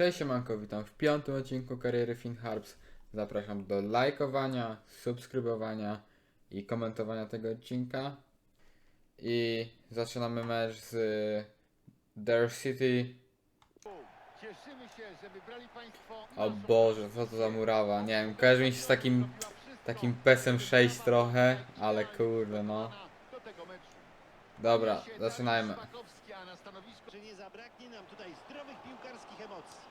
Cześć siemanko, witam w piątym odcinku kariery Finn Harps. Zapraszam do lajkowania, subskrybowania i komentowania tego odcinka. I zaczynamy mecz z Dare City. Cieszymy się, że wybrali Państwo. O Boże, co to za murawa. Nie wiem, kojarzy mi się z takim, takim PESem 6 trochę, ale kurde no. Do tego meczu. Dobra, zaczynajmy. Czy nie zabraknie nam tutaj zdrowych piłkarskich emocji?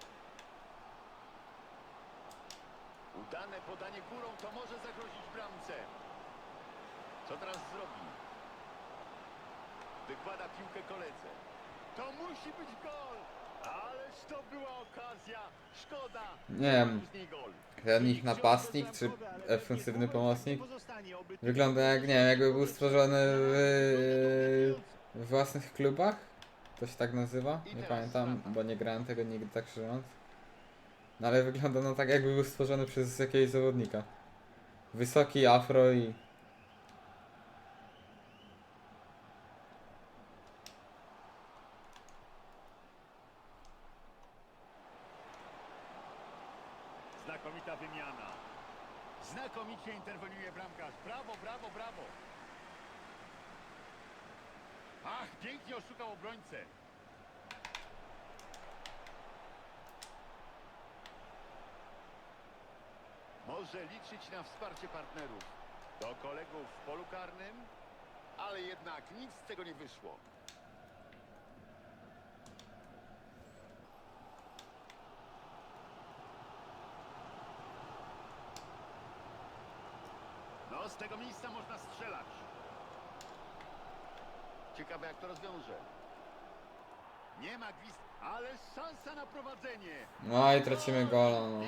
Udane podanie górą to może zagrozić bramce. Co teraz zrobi? Wykłada piłkę koledze. To musi być gol! Ależ to była okazja. Szkoda. Nie wiem, ich napastnik czy ofensywny pomocnik wygląda jak, nie wiem, jakby był stworzony w, w własnych klubach? To się tak nazywa? Nie pamiętam, bo nie grałem tego nigdy tak szczerze. No ale wygląda no tak jakby był stworzony przez jakiegoś zawodnika. Wysoki afro i... Znakomita wymiana. Znakomicie interweniuje bramkarz. Brawo, brawo, brawo. Ach, pięknie oszukał obrońcę. Może liczyć na wsparcie partnerów. Do kolegów w polu karnym, ale jednak nic z tego nie wyszło. No, z tego miejsca można strzelać. Ciekawe, jak to rozwiąże. Nie ma gwizd, ale szansa na prowadzenie. No i tracimy gola, no.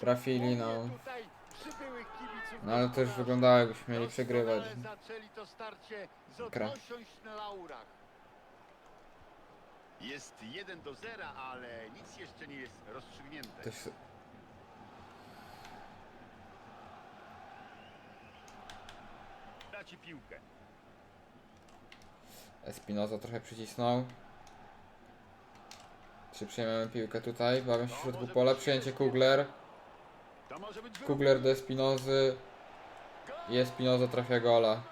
Trafili, no. No ale to już wyglądało jakbyśmy mieli przegrywać. To Gra. Jest 1 do 0, ale nic jeszcze nie jest rozstrzygnięte. Też... Traci piłkę. Espinoza trochę przycisnął. Czy przejmiemy piłkę tutaj? Bawię się w środku pola. Przyjęcie Kugler. Kugler do Espinozy. I Espinoza trafia gola.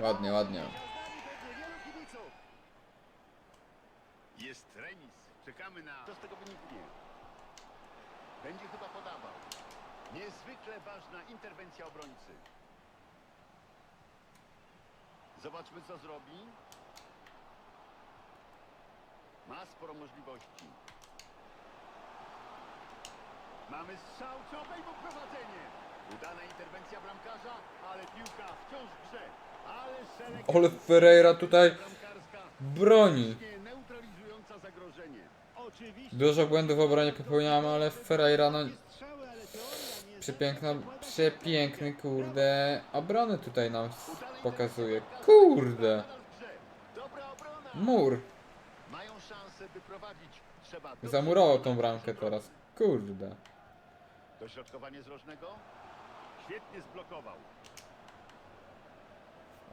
Ładnie, ładnie. Jest remis. Czekamy na... Co z tego wyniknie? Będzie chyba podawał. Niezwykle ważna interwencja obrońcy. Zobaczmy, co zrobi. Ma sporo możliwości. Mamy strzał, czy obejmą prowadzenie. Udana interwencja bramkarza, ale piłka wciąż w grze. Ale szereg... Ale Ferreira tutaj broni. neutralizująca zagrożenie. Oczywiście. Dużo błędów w obronie popełniamy, ale Ferreira no... Strzały, ale teoria nie Przepiękna, przepiękny kurde obrony tutaj nam pokazuje. Kurde! Mur! Zamurował tą bramkę teraz. Kurde. Dośrodkowanie z rożnego. Świetnie zblokował.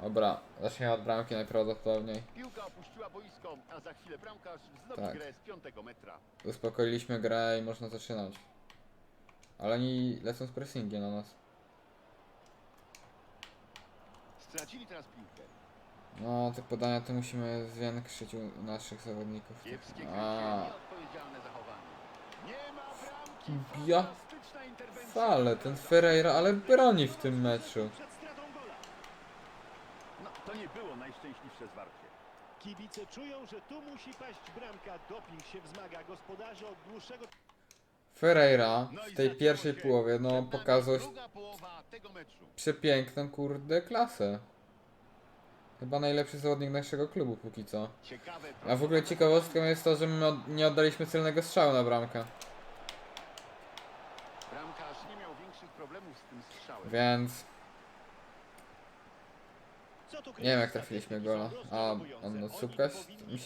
Dobra, zaczniemy od bramki najprawdopodobniej. Piłka opuściła boisko, a za chwilę bramkarz wznowi Tak. grę z piątego metra. Uspokoiliśmy grę i można zaczynać. Ale oni lecą z pressingiem na nas. Stracili teraz piłkę. No, te podania to musimy zwiększyć u naszych zawodników. Kiepskie krycie, A, nieodpowiedzialne zachowanie. Nie ma bramki. Ja Fantastyczna interwencja. fale, ten Ferreira, ale broni w tym meczu. przed stratą gola. No, to nie było najszczęśliwsze zwarcie. Kibice czują, że tu musi paść bramka. Doping się wzmaga. Gospodarze od dłuższego Ferreira No w tej pierwszej połowie, no pokazał przepiękną kurde klasę. Chyba najlepszy zawodnik naszego klubu póki co. A w ogóle ciekawostką jest to, że my od- nie oddaliśmy celnego strzału na bramkę. Więc nie wiem jak trafiliśmy gola. A on od słupka?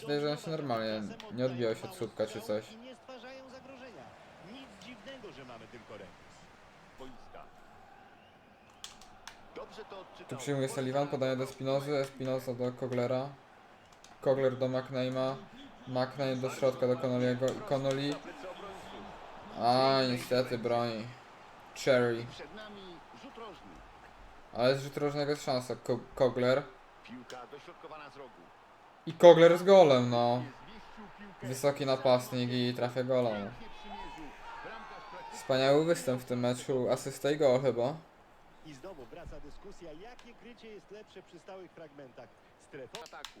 wydaje, że on się normalnie nie odbijał się od słupka czy coś. strzałów I nie stwarzają zagrożenia. Nic dziwnego, że mamy tylko remis. Boiska. Dobrze Dobrze to odczytał. Tu przyjmuje Sullivan, podanie do Spinozy, Espinoza do Koglera. Kogler do McName'a. McName do środka do Connolly'ego i Connolly. A niestety broni. Cherry. Ale z rzut rożnego jest szansa. Ko Kogler. I Kogler z golem, no. Wysoki napastnik i trafia praktycznie Wspaniały występ w tym meczu. Asysta i gol chyba. I znowu wraca dyskusja, jakie krycie jest lepsze przy stałych fragmentach. Strefa ataku.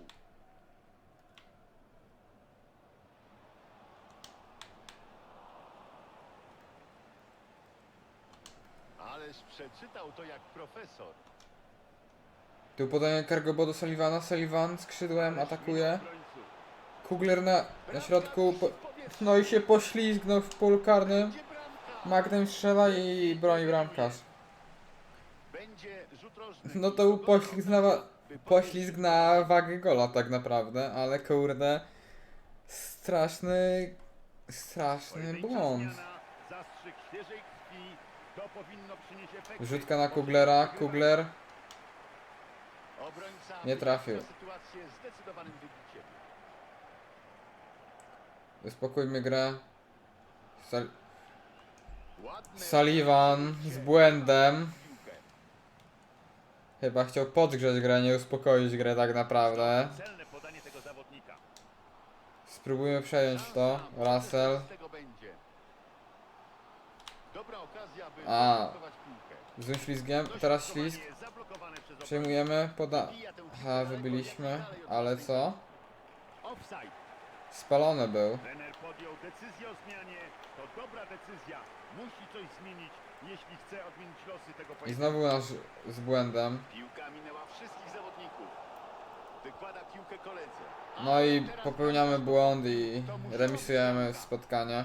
Ależ przeczytał to jak profesor. Tu podanie Cargobo do Sullivana. Sullivan skrzydłem atakuje. Kugler na, na środku. Po, no i się poślizgnął w polu karnym. Magnem strzela i broni bramkarz. No to był poślizg na, wa- poślizg na wagę gola tak naprawdę, ale kurde. Straszny. Straszny błąd. Rzutka na Kuglera. Kugler. Nie trafił. Uspokójmy grę. Sal- Sullivan z błędem. Chyba chciał podgrzeć grę, nie uspokoić grę tak naprawdę. Spróbujmy przejąć to. Russell. A. zaatakować piłkę. Z ślizgiem. Teraz ślizg. Przejmujemy. Poda... Aha, wybiliśmy. Ale co? Spalony był. To dobra decyzja. Musi coś zmienić, jeśli chce odmienić losy tego I pojedynku. znowu nasz z błędem. Piłka minęła wszystkich zawodników. Wykłada piłkę koledze. No i popełniamy błąd i remisujemy spotkanie.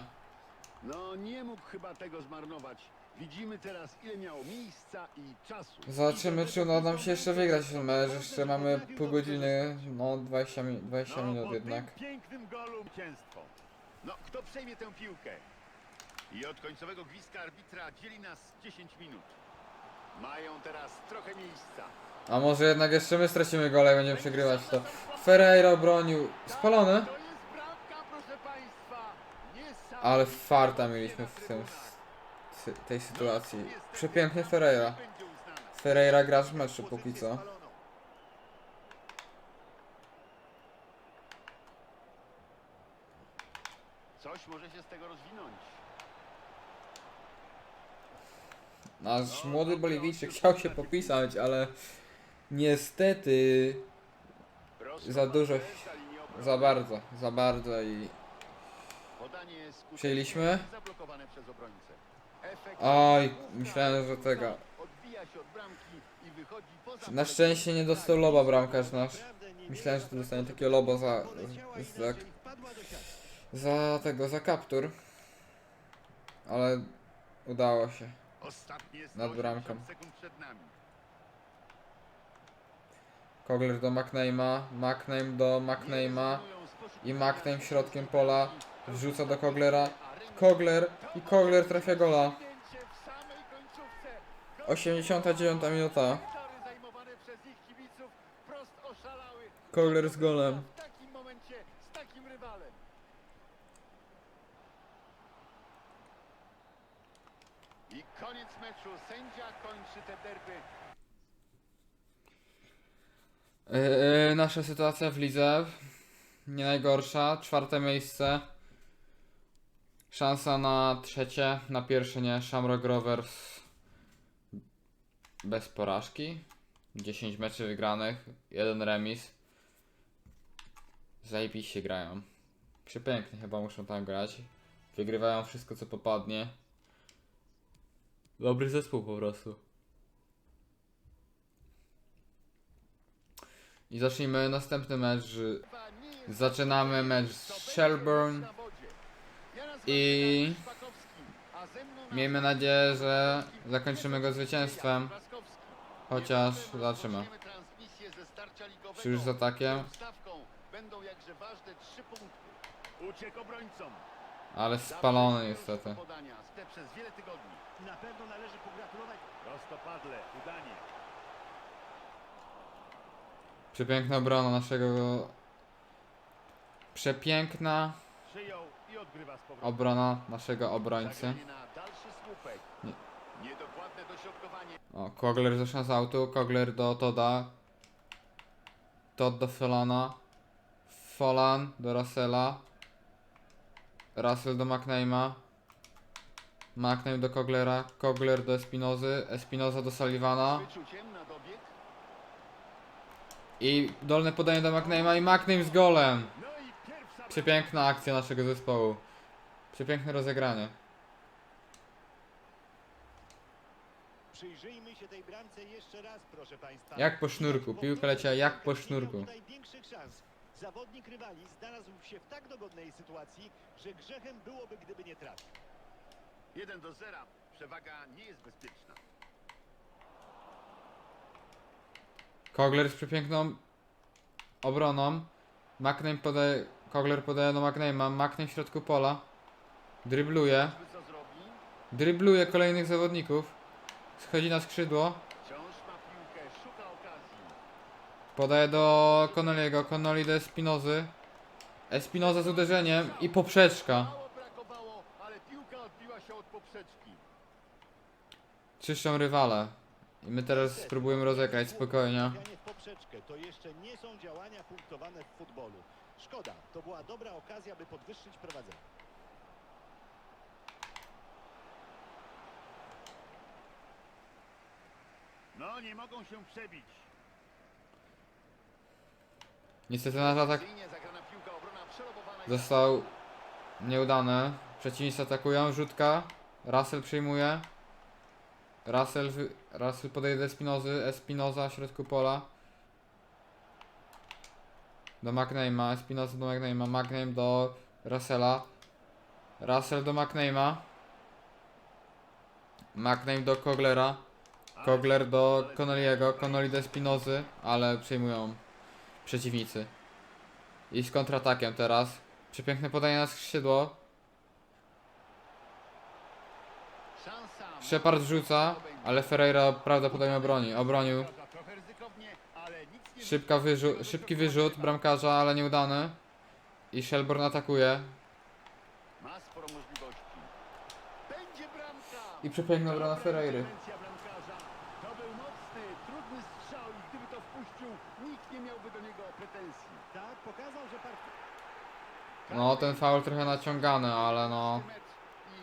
No nie mógł chyba tego zmarnować. Widzimy teraz ile miało miejsca i czasu. Zobaczymy czy uda nam się jeszcze wygrać ten mecz. Jeszcze mamy pół godziny, no 20, mi 20 no, minut po jednak. Pięknym golu zwycięstwo. No kto przejmie tę piłkę? I od końcowego gwizdka arbitra dzieli nas 10 minut. Mają teraz trochę miejsca. A może jednak jeszcze my stracimy gole i będziemy przegrywać to. Ferreira obronił. Spalony? To jest bramka, proszę państwa. Niesamowite Ale farta mieliśmy w tym, sy- tej sytuacji. Przepiękny Ferreira. Będzie uznana. Ferreira gracz w meczu póki co. spaloną. Coś może się z tego rozwinąć. Nasz młody Boliwijczyk chciał się popisać, ale niestety Za dużo- za bardzo, za bardzo i Przyjęliśmy? Oj, myślałem, że tego. Na szczęście nie dostał loba bramkarz nasz. Myślałem, że to dostanie takiego lobo za, za, za tego, za kaptur. Ale udało się. Ostatnie Nad bramką. 180 sekund przed nami. Kogler do McName'a, McName do McName'a i McName środkiem pola wrzuca do Koglera. Kogler i Kogler trafia gola. Zdjęcie w samej końcówce. 89 minuta. Kogler z golem. W takim momencie z takim rywalem. I koniec meczu. Sędzia kończy te derby. Yy, nasza sytuacja w lidze nie najgorsza. Czwarte miejsce. Szansa na trzecie, na pierwsze nie. Shamrock Rovers bez porażki. 10 meczy wygranych, jeden remis. Zajebiście grają. Przepięknie chyba muszą tam grać. Wygrywają wszystko co popadnie. Dobry zespół po prostu. I zacznijmy następny mecz. Zaczynamy mecz z Shelburne i miejmy nadzieję, że zakończymy go zwycięstwem. Chociaż zobaczymy. Czy już z atakiem? Ale spalony niestety. Na pewno należy pogratulować Prostopadle, udanie. Przepiękna obrona naszego... Przepiękna obrona naszego obrońcy. Nie. O, Kogler zeszła z autu, Kogler do Toda. Todd do Folana. Folan do Russella. Russell do McName'a. McName do Koglera, Kogler do Espinozy, Espinoza do Sullivana. I dolne podanie do McName'a i McName z golem. Przepiękna akcja naszego zespołu. Przepiękne rozegranie. Przyjrzyjmy się tej bramce jeszcze raz, proszę Państwa. Jak po sznurku, piłka leciała jak po sznurku. Zawodnik rywali znalazł się w tak dogodnej sytuacji, że grzechem byłoby, gdyby nie trafił. 1 do 0. Przewaga nie jest bezpieczna. Kogler z przepiękną obroną. McName podaje, Kogler podaje do McName'a, McName w środku pola. Drybluje, drybluje kolejnych zawodników. Schodzi na skrzydło, podaje do Connolly'ego, Connolly do Espinozy. Espinoza z uderzeniem i poprzeczka. Czyszczą rywale. I my teraz spróbujemy rozegrać spokojnie. To jeszcze nie są działania punktowane w futbolu. Szkoda, to była dobra okazja, by podwyższyć prowadzenie. No, nie mogą się przebić. Niestety nasz atak został nieudany. Przeciwnicy atakują, rzutka. Russell przyjmuje. Russell, Russell podaje do Espinozy, Espinoza w środku pola. Do McName'a, Espinoza do McName'a, McName do Russella. Russell do McName'a. McName do Koglera. Kogler do Connolly'ego, Connolly do Espinozy, ale przejmują przeciwnicy. I z kontratakiem teraz. Przepiękne podanie na skrzydło. Szansa. Shepard rzuca, ale Ferreira prawdopodobnie obroni. Obronił. Szybka wyrzu szybki wyrzut bramkarza, ale nieudany. I Shelbourne atakuje. I przepiękna obrona Ferreiry. No, ten faul trochę naciągany, ale no.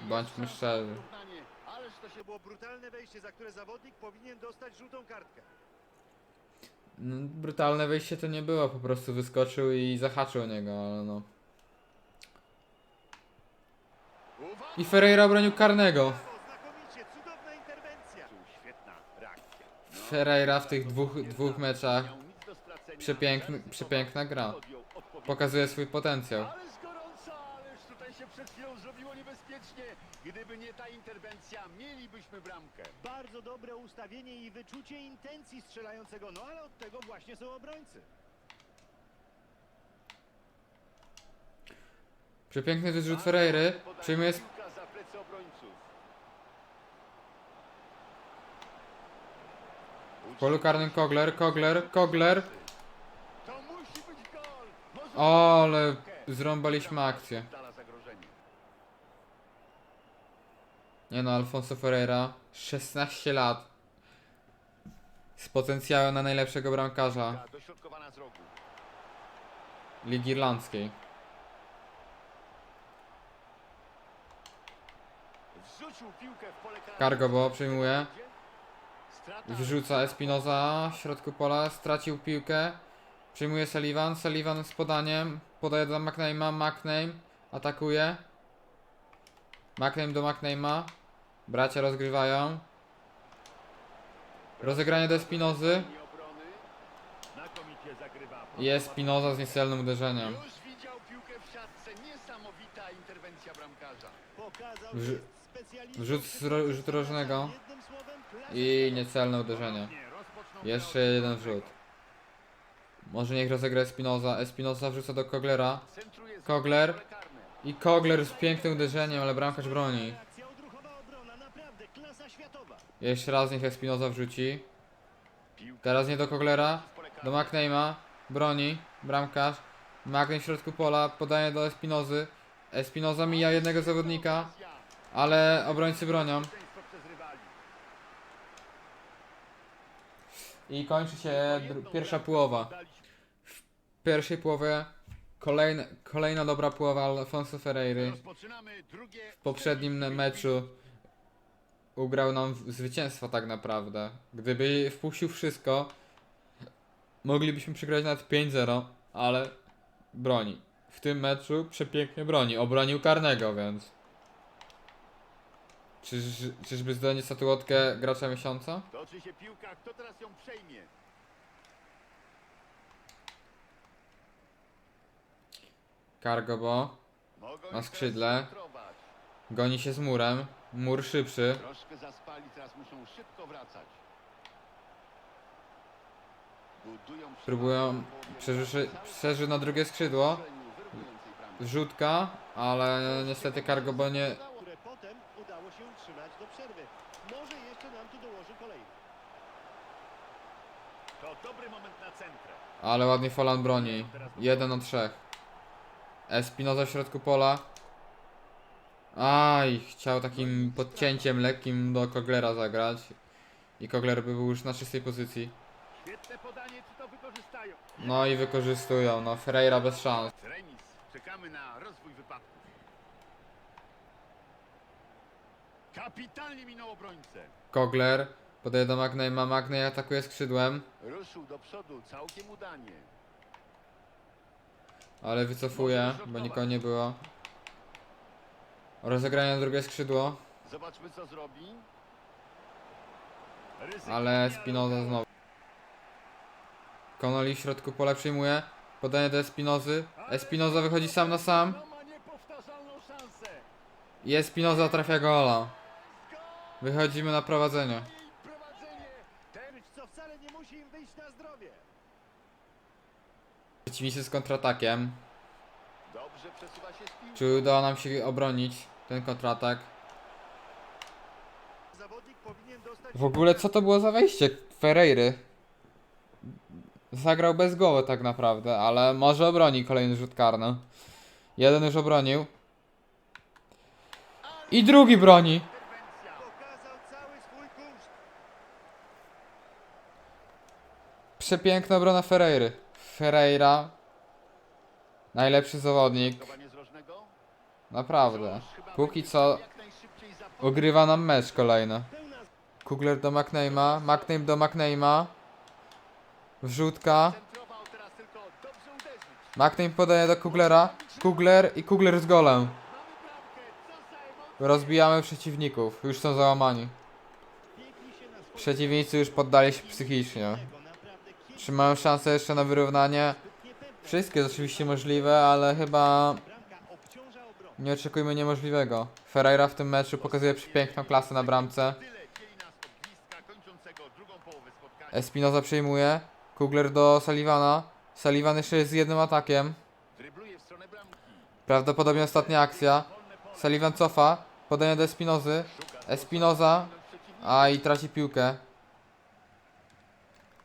Bądźmy szczerzy. na wyrównanie. Ależ to się To było brutalne wejście, za które zawodnik powinien dostać żółtą kartkę. no brutalne wejście to nie było, po prostu wyskoczył i zahaczył o niego, ale no. I Ferreira obronił karnego. Brawo, znakomicie, cudowna interwencja. Świetna reakcja. No, Ferreira w tych dwóch, dwóch meczach. miał nic do stracenia. Przepiękny, przepiękna gra. podjął Pokazuje swój potencjał. Ależ gorąco, ależ tutaj się przed chwilą zrobiło niebezpiecznie. Gdyby nie ta interwencja, mielibyśmy bramkę. Bardzo dobre ustawienie i wyczucie intencji strzelającego, no ale od tego właśnie są obrońcy. Przepiękny wyrzut Ferreiry. Przyjmuje piłka za plecy obrońców. w polu karnym Kogler, Kogler, Kogler. To musi być gol. Może O, ale zrąbaliśmy akcję. Dala zagrożenie. Nie no, Alfonso Ferreira, 16 lat. Z potencjałem na najlepszego bramkarza Piłka Dośrodkowana z rogu. Ligi Irlandzkiej. Wrzucił piłkę w pole karne. Cargobo przyjmuje. Strata. Wrzuca Espinoza w środku pola, stracił piłkę. Przyjmuje Sullivan, Sullivan z podaniem. Podaje do McName'a, McName atakuje. McName do McName'a. Bracia rozgrywają. Rozegranie do Espinozy. Zagrywa. I Espinoza z niecelnym uderzeniem. Jest wrzut rzutu rożnego. I niecelne uderzenie. Jeszcze jeden początku. rzut. Może niech rozegra Espinoza. Espinoza wrzuca do Koglera. Kogler. I Kogler z pięknym uderzeniem, ale bramkarz broni. Jeszcze raz niech Espinoza wrzuci. Teraz nie do Koglera. do McName'a, broni, bramkarz, McName w środku pola, podaje do Espinozy, Espinoza mija jednego zawodnika, ale obrońcy bronią i kończy się pierwsza połowa. W pierwszej połowie kolejna, kolejna dobra połowa Alfonso Ferreiry. W poprzednim meczu ugrał nam zwycięstwo tak naprawdę. Gdyby wpuścił wszystko, moglibyśmy przegrać nawet 5-0, ale broni. W tym meczu przepięknie broni. Obronił karnego, więc. Czyż, czyżby zdanie statuotkę gracza miesiąca? Toczy się piłka, kto teraz ją przejmie? Cargobo Na skrzydle. goni się z murem. Mur szybszy. Troszkę zaspali, teraz muszą szybko wracać. Próbują przeżyć, przeżyć na drugie skrzydło. Wrzutka, ale niestety Cargobo nie. Ale ładnie Falan broni. Jeden od trzech. Espinoza w środku pola. Aj, chciał takim podcięciem lekkim do Koglera zagrać. I Kogler by był już na czystej pozycji. No i wykorzystują, no Ferreira bez szans. Czekamy na rozwój. Kapitalnie minął obrońcę. Kogler podaje do Magneja, Magnej atakuje skrzydłem, Ruszył do przodu, całkiem udanie. Ale wycofuje, bo nikogo nie było. Rozegranie na drugie skrzydło, Zobaczmy, co zrobi. Ale Spinoza znowu. Connolly w środku pola przyjmuje, podanie do Espinozy. Espinoza wychodzi sam na sam. I Espinoza trafia gola. Wychodzimy na prowadzenie. Ten Być co wcale nie musi im wyjść na zdrowie. Przeciwnicy z kontratakiem. Czy udało nam się obronić ten kontratak? W ogóle co to było za wejście Ferreiry? Zagrał bez głowy tak naprawdę, ale może obroni kolejny rzut karny. Jeden już obronił. I drugi broni. Przepiękna obrona Ferreiry. Ferreira. Najlepszy zawodnik. Naprawdę. Póki co ogrywa nam mecz kolejny. Kugler do McName'a. McName do McName'a. Wrzutka. McName podaje do Kuglera. Kugler i Kugler z golem. Rozbijamy przeciwników. Już są załamani. Przeciwnicy już poddali się psychicznie. Czy mają szansę jeszcze na wyrównanie? Wszystko jest oczywiście możliwe, ale chyba nie oczekujmy niemożliwego. Ferreira w tym meczu pokazuje przepiękną klasę na bramce. Espinoza przyjmuje. Kugler do Sullivana. Sullivan jeszcze jest z jednym atakiem. Prawdopodobnie ostatnia akcja. Sullivan cofa. Podanie do Espinozy. Espinoza. A i traci piłkę.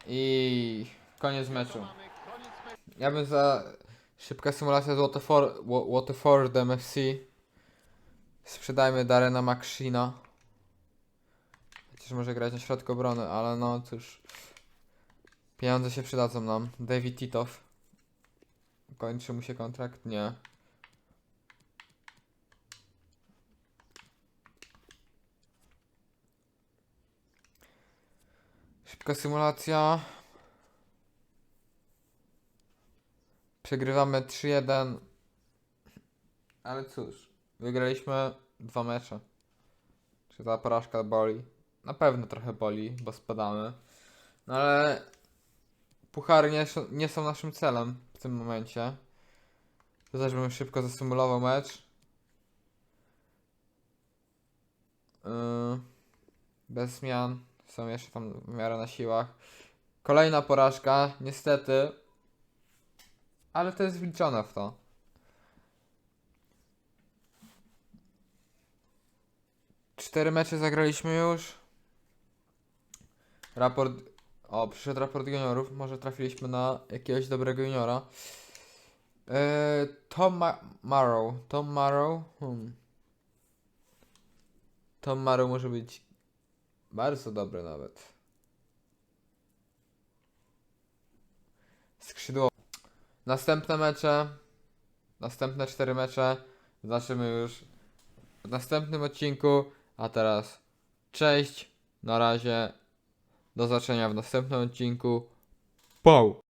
I koniec meczu. Ja bym za szybka symulacja z Waterford, Wa- Waterfordem FC. Sprzedajmy Darena Maxina. Chociaż może grać na środku obrony, ale no cóż. Pieniądze się przydadzą nam. David Titow. Kończy mu się kontrakt? Nie. Szybka symulacja. Przegrywamy 3-1. Ale cóż, wygraliśmy dwa mecze. Czy ta porażka boli? Na pewno trochę boli, bo spadamy. No ale puchary nie, nie są naszym celem w tym momencie. To też bym szybko zasymulował mecz. Yy, bez zmian. Są jeszcze tam w miarę na siłach. Kolejna porażka, niestety. Ale to jest wliczone w to. Cztery mecze zagraliśmy już. Raport O, przyszedł raport juniorów. Może trafiliśmy na jakiegoś dobrego juniora. Eee, Tom Ma Marrow. Tom Marrow. Hmm. Tom Marrow może być bardzo dobry nawet. Skrzydło. Następne mecze. Następne cztery mecze. Zobaczymy już w następnym odcinku. A teraz cześć. Na razie. Do zobaczenia w następnym odcinku. Pau!